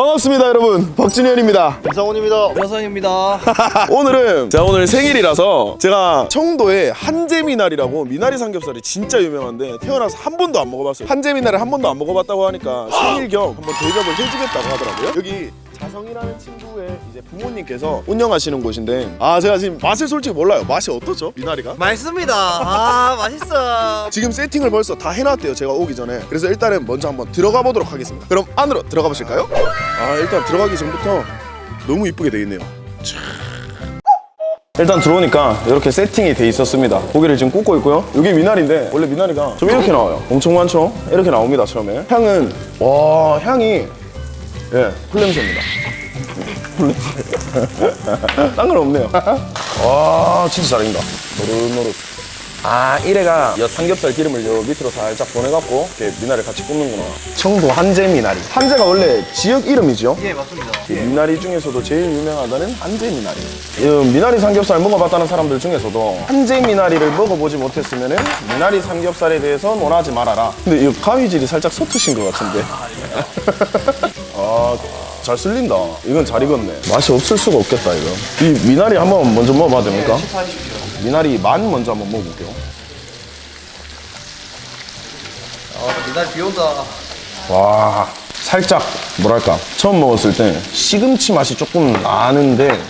반갑습니다 여러분 박준현입니다 김상훈입니다. 여성입니다. 오늘은 제가 오늘 생일이라서 제가 청도에 한재 미나리라고 미나리 삼겹살이 진짜 유명한데 태어나서 한 번도 안 먹어봤어요 한재 미나리를 한 번도 안 먹어봤다고 하니까 생일 겸 한번 대접을 해주겠다고 하더라고요 여기 자성이라는 친구의 이제 부모님께서 운영하시는 곳인데 아 제가 지금 맛을 솔직히 몰라요 맛이 어떠죠 미나리가? 맛있습니다. 아 맛있어. 지금 세팅을 벌써 다 해놨대요 제가 오기 전에 그래서 일단은 먼저 한번 들어가 보도록 하겠습니다 그럼 안으로 들어가 보실까요? 아 일단 들어가기 전부터 너무 이쁘게 돼 있네요 촤. 일단 들어오니까 이렇게 세팅이 돼 있었습니다 고기를 지금 굽고 있고요 여기 미나리인데 원래 미나리가 좀 이렇게 나와요 엄청 많죠? 이렇게 나옵니다 처음에 향은 와 향이 예 풀냄새입니다. 딴건 없네요. 와 진짜 잘 익는다. 노릇노릇. 아 이래가 여 삼겹살 기름을 요 밑으로 살짝 보내갖고 이렇게 미나리 같이 굽는구나. 청도 한재 미나리. 한재가 원래 지역 이름이죠? 예 맞습니다. 이 미나리 중에서도 제일 유명하다는 한재 미나리. 이 미나리 삼겹살 먹어봤다는 사람들 중에서도 한재 미나리를 먹어보지 못했으면 미나리 삼겹살에 대해서 논하지 말아라. 근데 이 가위질이 살짝 서투신 것 같은데 아 잘 쓸린다. 이건 잘 익었네. 맛이 없을 수가 없겠다 이거. 이 미나리 한번 먼저 먹어봐도 됩니까? 미나리 만 먼저 한번 먹어볼게요. 아 미나리 비 온다. 와 살짝 뭐랄까. 처음 먹었을 때 시금치 맛이 조금 나는데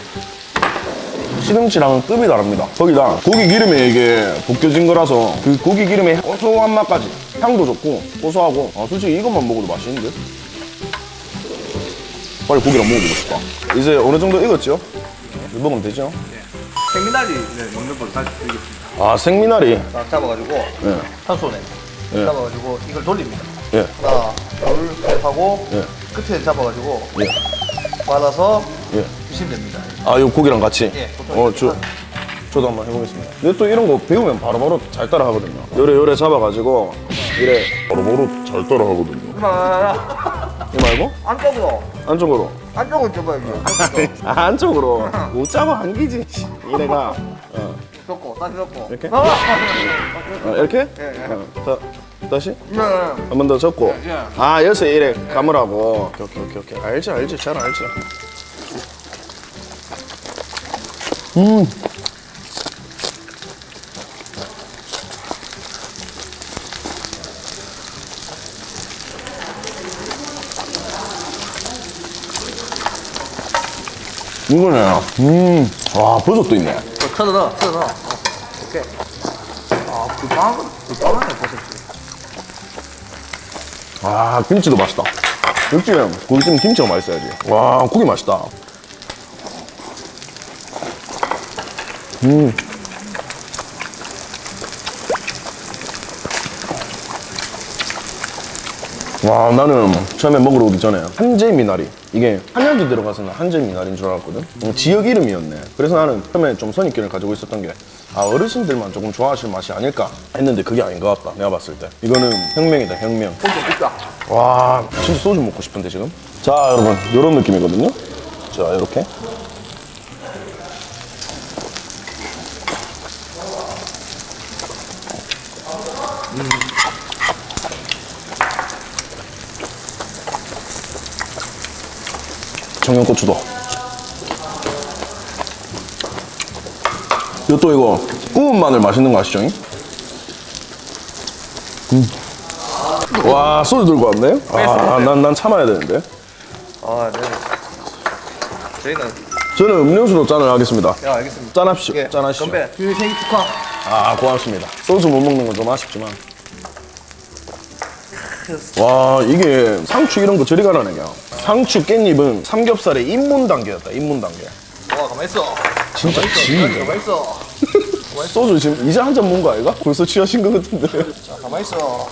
시금치랑은 급이 다릅니다. 거기다 고기 기름에 이게 볶여진 거라서 그 고기 기름의 고소한 맛까지. 향도 좋고 고소하고. 아, 솔직히 이것만 먹어도 맛있는데 빨리 고기랑 먹어보고 싶다 이제 어느 정도 익었죠? 이거 먹으면 되죠? 생미나리 네, 먹는 걸 다시 드리겠습니다. 아 생미나리 딱 잡아가지고 예, 한 손에 예. 잡아가지고 이걸 돌립니다. 예, 하나, 둘, 셋 하고 예. 끝에 잡아가지고 예, 받아서 예. 드시면 됩니다. 아, 요 고기랑 같이? 예, 보통 어, 저, 저도 한번 해보겠습니다. 근데 또 이런 거 배우면 바로바로 잘 따라 하거든요. 요래 요래 잡아가지고, 이래 바로바로 잘 따라 하거든요. 이 말고? 안쪽으로 안쪽으로. 안쪽으로 접어야지. 아, 안쪽으로. 못 잡아, 한기지. 이래가. 어, 접고 다시 접고. 이렇게? 아! 어, 이렇게? 예, 예. 어, 더, 다시? 네. 한번 더 접고. 예. 아, 여기서 이래 감으라고. 오케이, 오케이, 오케이, 오케이. 알지, 알지. 잘 알지. 음. 이거네. 음. 와, 버섯도 있네. 쳐서 넣어. 오케이. 아, 불빵한 거, 불빵하네, 버섯이. 아 김치도 맛있다 역시 고기찜 김치가 맛있어야지 와 고기 맛있다 음. 와 나는 처음에 먹으러 오기 전에 한재 미나리. 이게 한양도 들어가서는 한재 미나리인 줄 알았거든. 음, 지역 이름이었네. 그래서 나는 처음에 좀 선입견을 가지고 있었던 게 아 어르신들만 조금 좋아하실 맛이 아닐까 했는데 그게 아닌 것 같다 내가 봤을 때. 이거는 혁명이다 혁명. 와 진짜 소주 먹고 싶은데 지금? 자 여러분 이런 느낌이거든요? 자 이렇게 청양고추도 이것도 이거 구운 마늘 맛있는 거 아시죠? 와 소주 들고 왔네? 아난 난 참아야 되는데 아, 네. 저희는, 저는 음료수로 짠을 하겠습니다 야, 알겠습니다. 짠합시오 예, 짠하시죠 건배. 생일 축하. 아 고맙습니다 소주 못 먹는 건 좀 아쉽지만 와 이게 상추 이런 거 저리 가라네 그냥 상추 깻잎은 삼겹살의 입문 단계였다 입문 단계 와, 가만 있어. 진짜 지인데 가만 있어. 소주 지금 이제 한 잔 먹은 거 아이가? 벌써 취하신 거 같은데 자, 가만 있어.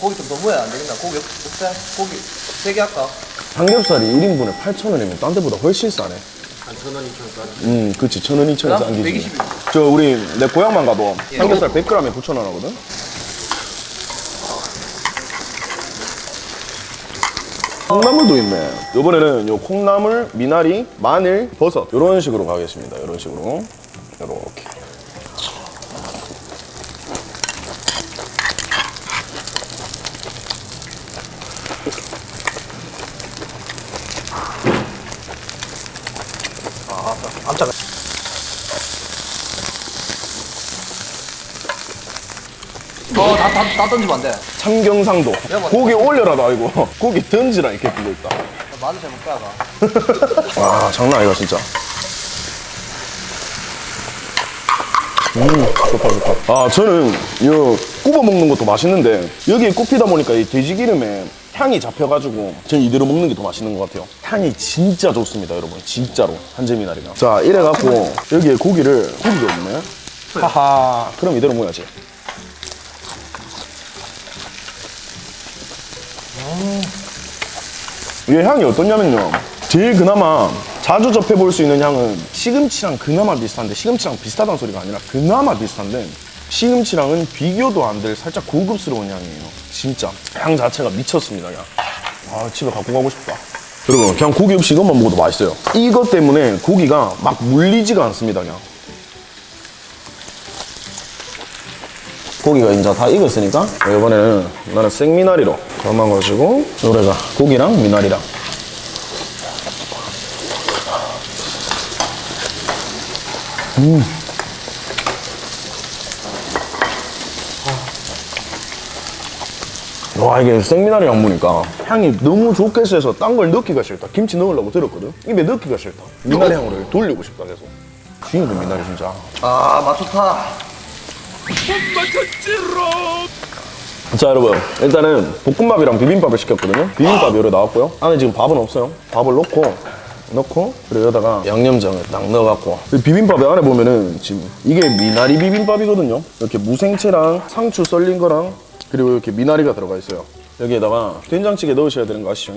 고기 좀 너무해 안 되겠나? 고기 없대? 고기 세 개 할까? 삼겹살이 1인분에 8,000원이면 딴 데보다 훨씬 싸네 한 천 원, 이천 원. 음, 그치. 천 원, 이천 원 그럼 싼기지. 120 이죠. 저 우리 내 고향만 가도 예. 삼겹살 100g에 9천 원 하거든. 콩나물도 있네. 이번에는 요 콩나물, 미나리, 마늘, 버섯 이런 식으로 가겠습니다. 이런 식으로 이렇게. 어, 다, 다, 다 던지면 안 돼. 참경상도. 맞네. 고기 올려라도 아니고. 고기 던지라 이렇게 뜨고 있다. 맛을 잘못 빼가. 아 장난 아니다 진짜. 음 좋다 좋다. 아 저는 이 굽어 먹는 것도 맛있는데 여기에 굽히다 보니까 이 돼지 기름에 향이 잡혀가지고 전 이대로 먹는 게 더 맛있는 것 같아요. 향이 진짜 좋습니다 여러분. 진짜로. 한재미나리가 자 이래갖고 여기에 고기를 고기가 없네. 하하. 그럼 이대로 먹어야지 이게 향이 어떠냐면요. 제일 그나마 자주 접해볼 수 있는 향은 시금치랑 그나마 비슷한데 시금치랑 비슷하다는 소리가 아니라 그나마 비슷한데 시금치랑은 비교도 안 될 살짝 고급스러운 향이에요. 진짜 향 자체가 미쳤습니다. 그냥. 아 집에 갖고 가고 싶다. 여러분 그냥 고기 없이 이것만 먹어도 맛있어요. 이것 때문에 고기가 막 물리지가 않습니다. 그냥. 고기가 이제 다 익었으니까 이번에는 나는 생미나리로 담아가지고 노래가 고기랑 미나리랑. 음. 와 이게 생미나리랑 먹으니까 향이 너무 좋게 세서 딴 걸 넣기가 싫다. 김치 넣으려고 들었거든. 입에 넣기가 싫다. 미나리 향으로 돌리고 싶다 계속. 지금도 미나리 진짜. 아, 맛 좋다. 자 여러분. 일단은 볶음밥이랑 비빔밥을 시켰거든요. 비빔밥이 여기 나왔고요. 안에 지금 밥은 없어요. 밥을 넣고 넣고 그리고 여기다가 양념장을 딱 넣어갖고. 이 비빔밥에 안에 보면은 지금 이게 미나리 비빔밥이거든요. 이렇게 무생채랑 상추 썰린 거랑 그리고 이렇게 미나리가 들어가 있어요. 여기에다가 된장찌개 넣으셔야 되는 거 아시죠?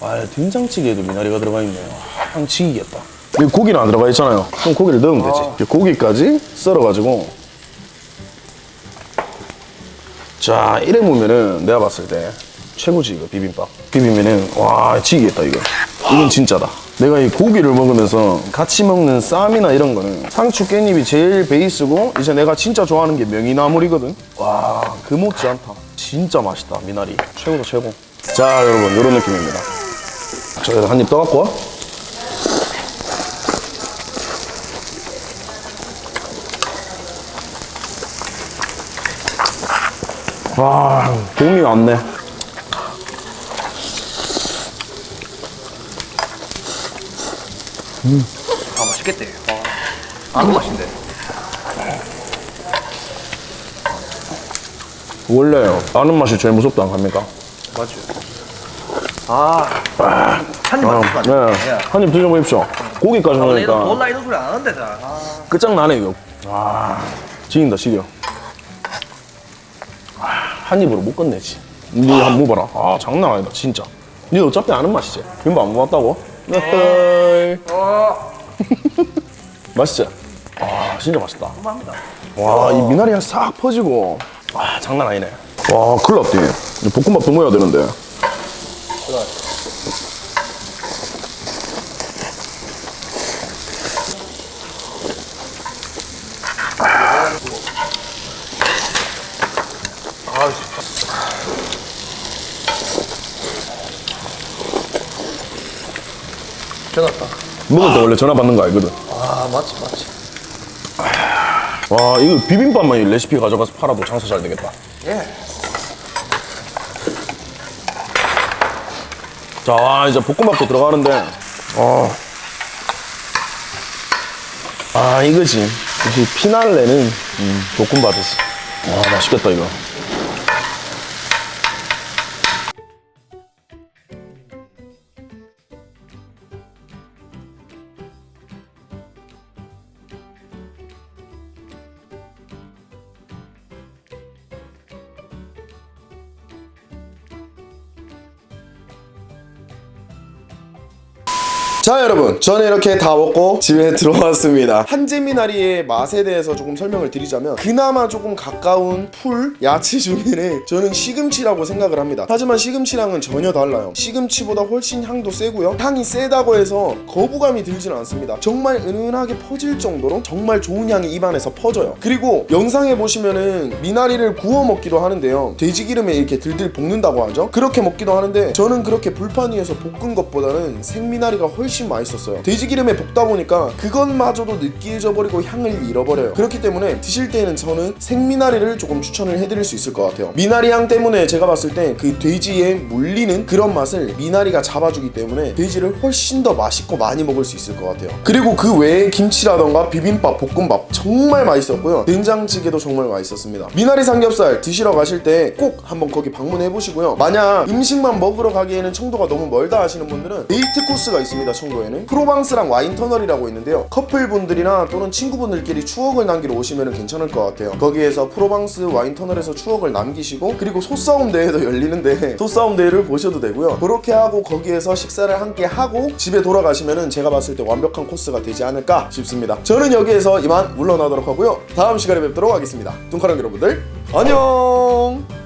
아 된장찌개에도 미나리가 들어가 있네요. 향 지기겠다. 여기 고기는 안 들어가 있잖아요. 그럼 고기를 넣으면 되지. 이렇게 고기까지 썰어가지고 자 이래 보면은 내가 봤을 때 최고지 이거 비빔밥. 비비면은 와 지기겠다 이거. 이건 진짜다. 내가 이 고기를 먹으면서 같이 먹는 쌈이나 이런 거는 상추 깻잎이 제일 베이스고 이제 내가 진짜 좋아하는 게 명이나물이거든. 와 그 못지 않다. 진짜 맛있다 미나리. 최고다 최고. 자 여러분 이런 느낌입니다. 자 여기다 한입 떠갖고 와 봄이 왔네 아, 맛있겠대. 아, 아는 맛인데. 원래 아는 맛이 제일 무섭다 안 합니까? 맞지. 아, 한입 아, 맛있다. 네. 한입 드셔보십시오 고기까지 넣으니까 몰라 이런 소리 안 하는데 잘. 아, 끝장나네 이거 와 지긴다 지겨 아, 한 입으로 못 끝내지 니 한번 먹어봐라. 아 장난 아니다 진짜. 니 어차피 아는 맛이지? 김밥 안 먹었다고? 네 맛있지? 아 진짜 맛있다. 궁금합니다. 와 이 미나리 향 싹 퍼지고. 와 장난 아니네. 와 큰일 났디. 이 볶음밥도 먹어야 되는데 아, 전화 왔다. 먹을 때 원래 전화 받는 거 알거든 아, 맞지, 맞지. 와 이거 비빔밥만 이 레시피 가져가서 팔아도 장사 잘 되겠다 예. 자 와, 이제 볶음밥도 들어가는데 어. 아 이거지 역시 피날레는 음, 볶음밥이지 와 맛있겠다 이거 자 여러분. 저는 이렇게 다 먹고 집에 들어왔습니다. 한재미나리의 맛에 대해서 조금 설명을 드리자면 그나마 조금 가까운 풀 야채 중에는 저는 시금치라고 생각을 합니다. 하지만 시금치랑은 전혀 달라요. 시금치보다 훨씬 향도 세고요. 향이 세다고 해서 거부감이 들지는 않습니다. 정말 은은하게 퍼질 정도로 정말 좋은 향이 입안에서 퍼져요. 그리고 영상에 보시면은 미나리를 구워 먹기도 하는데요. 돼지 기름에 이렇게 들들 볶는다고 하죠. 그렇게 먹기도 하는데 저는 그렇게 불판 위에서 볶은 것보다는 생미나리가 훨씬 훨씬 맛있었어요. 돼지 기름에 볶다 보니까 그것마저도 느끼해져 버리고 향을 잃어버려요. 그렇기 때문에 드실 때에는 저는 생미나리를 조금 추천을 해드릴 수 있을 것 같아요. 미나리 향 때문에 제가 봤을 때 그 돼지에 물리는 그런 맛을 미나리가 잡아주기 때문에 돼지를 훨씬 더 맛있고 많이 먹을 수 있을 것 같아요. 그리고 그 외에 김치라던가 비빔밥, 볶음밥 정말 맛있었고요. 된장찌개도 정말 맛있었습니다. 미나리 삼겹살 드시러 가실 때 꼭 한번 거기 방문해 보시고요. 만약 음식만 먹으러 가기에는 청도가 너무 멀다 하시는 분들은 데이트 코스가 있습니다. 청도에는 프로방스랑 와인 터널이라고 있는데요. 커플분들이나 또는 친구분들끼리 추억을 남기러 오시면 괜찮을 것 같아요. 거기에서 프로방스 와인 터널에서 추억을 남기시고 그리고 소싸움 대회도 열리는데 소싸움 대회를 보셔도 되고요. 그렇게 하고 거기에서 식사를 함께 하고 집에 돌아가시면은 제가 봤을 때 완벽한 코스가 되지 않을까 싶습니다. 저는 여기에서 이만 물러나도록 하고요. 다음 시간에 뵙도록 하겠습니다. 뚱카랑 여러분들 안녕.